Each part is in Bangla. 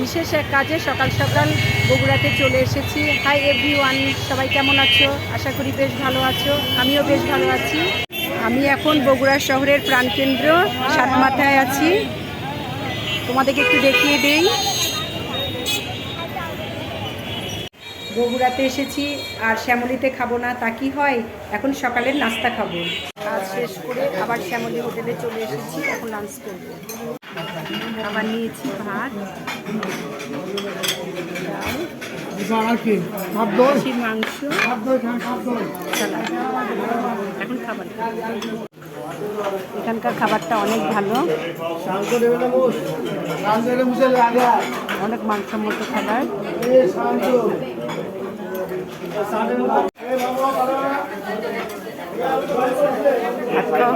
বিশেষ এক কাজে সকাল সকাল বগুড়াতে চলে এসেছি। হাই এভরি ওয়ান সবাই কেমন আছো? আশা করি বেশ ভালো আছো। আমিও বেশ ভালো আছি। আমি এখন বগুড়া শহরের প্রাণকেন্দ্র সাতমাথায় আছি। তোমাদেরকে একটু দেখিয়ে দেই। বগুড়াতে এসেছি, আর শ্যামলিতে খাব না, তা কি হয়? এখন সকালের নাস্তা খাব। কাজ শেষ করে আবার শ্যামলি হোটেলে চলে এসেছি, এখন লাঞ্চ করব। আবার নিয়েছি, ভাত। মাংস। খাবার এখানকার খাবারটা অনেক ভালো। অনেক মানসম্মত খাবার।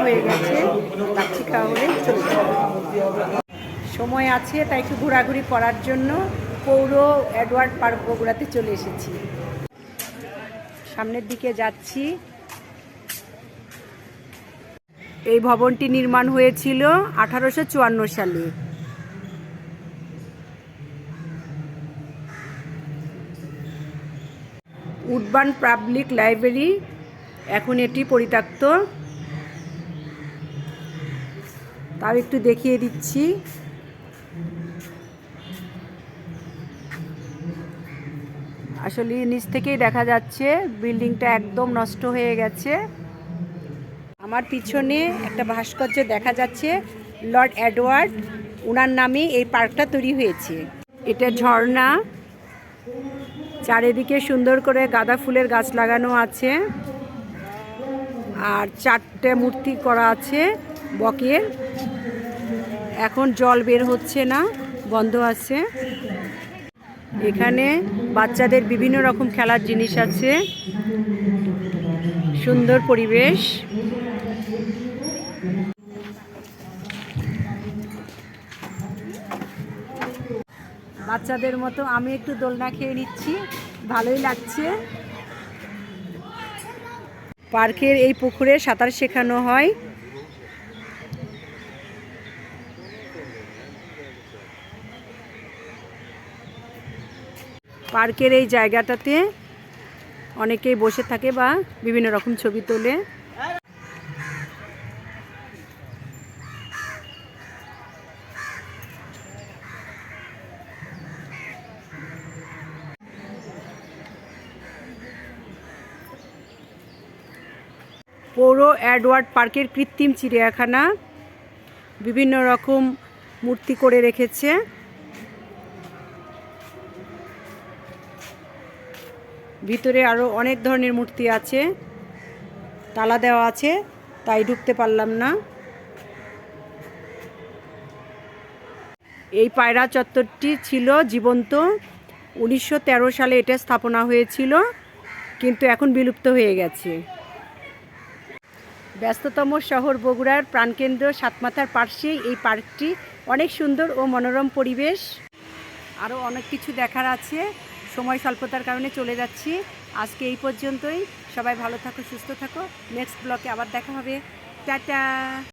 হয়ে গেছে সময় আছে, তাই একটু ঘোরাঘুরি করার জন্য পৌর এডওয়ার্ড পার্ক বগুড়াতে চলে এসেছি। সামনের দিকে যাচ্ছি। এই ভবনটি নির্মাণ হয়েছিল আঠারোশো চুয়ান্ন সালে। উডবান পাবলিক লাইব্রেরি, এখন এটি পরিত্যক্ত। তাও একটু দেখিয়ে দিচ্ছি। আসলে নিচ থেকেই দেখা যাচ্ছে, বিল্ডিংটা একদম নষ্ট হয়ে গেছে। আমার পিছনে একটা ভাস্কর্য দেখা যাচ্ছে, লর্ড এডওয়ার্ড ওনার নামে এই পার্কটা তৈরি হয়েছে। এটা ঝর্ণা। চারিদিকে সুন্দর করে গাঁদা ফুলের গাছ লাগানো আছে। আর চারটে মূর্তি করা আছে বকের। এখন জল বের হচ্ছে না, বন্ধ আছে। এখানে বাচ্চাদের বিভিন্ন রকম খেলার জিনিস আছে। সুন্দর পরিবেশ। বাচ্চাদের মতো আমি একটু দোলনা খেয়ে নিচ্ছি। ভালোই লাগছে। পার্কের এই পুকুরে সাঁতার শেখানো হয়। পার্কের এই জায়গাটাতে অনেকেই বসে থাকে বা বিভিন্ন রকম ছবি তোলে। পৌর অ্যাডওয়ার্ড পার্কের কৃত্রিম চিড়িয়াখানা বিভিন্ন রকম মূর্তি করে রেখেছে। ভিতরে আরও অনেক ধরনের মূর্তি আছে। তালা দেওয়া আছে, তাই ঢুকতে পারলাম না। এই পায়রা চত্বরটি ছিল জীবন্ত। উনিশশো তেরো সালে এটা স্থাপনা হয়েছিল, কিন্তু এখন বিলুপ্ত হয়ে গেছে। ব্যস্ততম শহর বগুড়ার প্রাণকেন্দ্র সাতমাথার পার্শ্বেই এই পার্কটি। অনেক সুন্দর ও মনোরম পরিবেশ। আরও অনেক কিছু দেখার আছে। সময় স্বল্পতার কারণে চলে যাচ্ছি। আজকে এই পর্যন্তই। সবাই ভালো থাকো, সুস্থ থাকো। নেক্সট ব্লকে আবার দেখা হবে। টাটা!